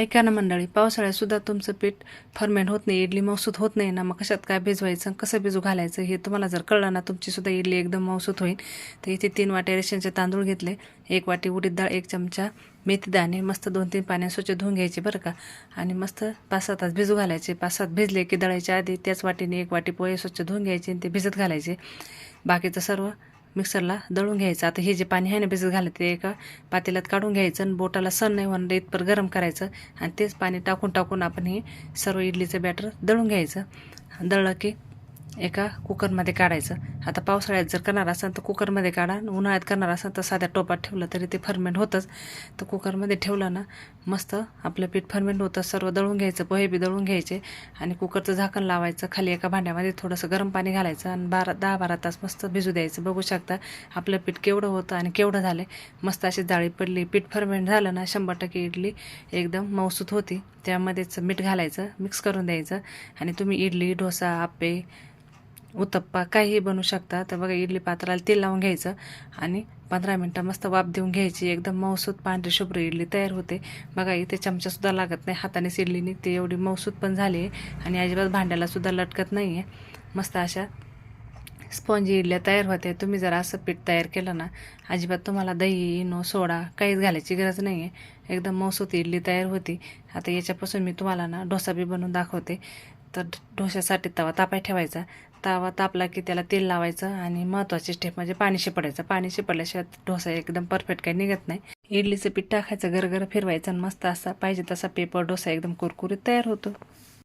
ऐका ना मंडळी पावसाळ्यात सुद्धा तुमचं पीठ फर्मेंट होत नाही इडली मौसूत होत नाही ना मग कशात काय भिजवायचं कसं भिजू घालायचं हे तुम्हाला जर कळलं ना तुमची सुद्धा इडली एकदम मौसूत होईल. तर इथे तीन वाट्या रेशनचे तांदूळ घेतले एक वाटी उडीद डाळ एक चमचा मेथी दाणे मस्त दोन तीन पाण्यात स्वच्छ धुवून घ्यायचे बरं का. आणि मस्त पाच सात तास भिजू घालायचे. पाच सात भिजले की दळायच्या आधी त्याच वाटीने एक वाटी पोहे स्वच्छ धुवून घ्यायचे आणि ते भिजत घालायचे. बाकीचं सर्व मिक्सरला दळून घ्यायचं. आता हे जे पाणी आहे ना भिजत घालत ते एका पातेल्यात काढून घ्यायचं आणि बोटाला सण नाही होणार इथपर गरम करायचं आणि तेच पाणी टाकून टाकून आपण हे सर्व इडलीचं बॅटर दळून घ्यायचं. दळलं की एका कुकरमध्ये काढायचं. आता पावसाळ्यात जर करणार असाल तर कुकरमध्ये काढा आणि उन्हाळ्यात करणार असाल तर साध्या टोपात ठेवलं तरी ते फर्मेंट होतंच. तर कुकरमध्ये ठेवलं ना मस्त आपलं पीठ फर्मेंट होतं सर्व दळून घ्यायचं पोहे बी दळून घ्यायचे आणि कुकरचं झाकण लावायचं खाली एका भांड्यामध्ये थोडंसं गरम पाणी घालायचं आणि बारा दहा बारा तास मस्त भिजू द्यायचं. बघू शकता आपलं पीठ केवढं होतं आणि केवढं झालं मस्त अशी जाळी पडली. पीठ फर्मेंट झालं ना शंभर टक्के इडली एकदम मौसूत होती. त्यामध्येच मीठ घालायचं मिक्स करून द्यायचं आणि तुम्ही इडली डोसा आप्पे उत्तप्पा काहीही बनवू शकता. तर बघा इडली पात्राला तेल लावून घ्यायचं आणि पंधरा मिनटं मस्त वाफ देऊन घ्यायची. एकदम मऊसूत पांढरी शुभ्र इडली तयार होते. बघा इथे चमचासुद्धा लागत नाही. हातानेच इडली निघते एवढी मौसूत पण झाली आहे आणि अजिबात भांड्यालासुद्धा लटकत नाही आहे. मस्त अशा स्पॉन्जी इडल्या तयार होत्या. तुम्ही जर असं पीठ तयार केलं ना अजिबात तुम्हाला दही इनो सोडा काहीच घालायची गरज नाही आहे एकदम मौसूत इडली तयार होती. आता याच्यापासून मी तुम्हाला ना डोसा बी बनवून दाखवते. तर डोश्यासाठी तवा तापाय ठेवायचा. तवा तापला की त्याला तेल लावायचं आणि महत्त्वाची स्टेप म्हणजे पाणी शिपडायचं. पाणी शिपडल्याशिवाय डोसा एकदम परफेक्ट काही निघत नाही. इडलीचं पीठ टाकायचं गरगर फिरवायचं आणि मस्त असा पाहिजे तसा पेपर डोसा एकदम कुरकुरीत तयार होतो.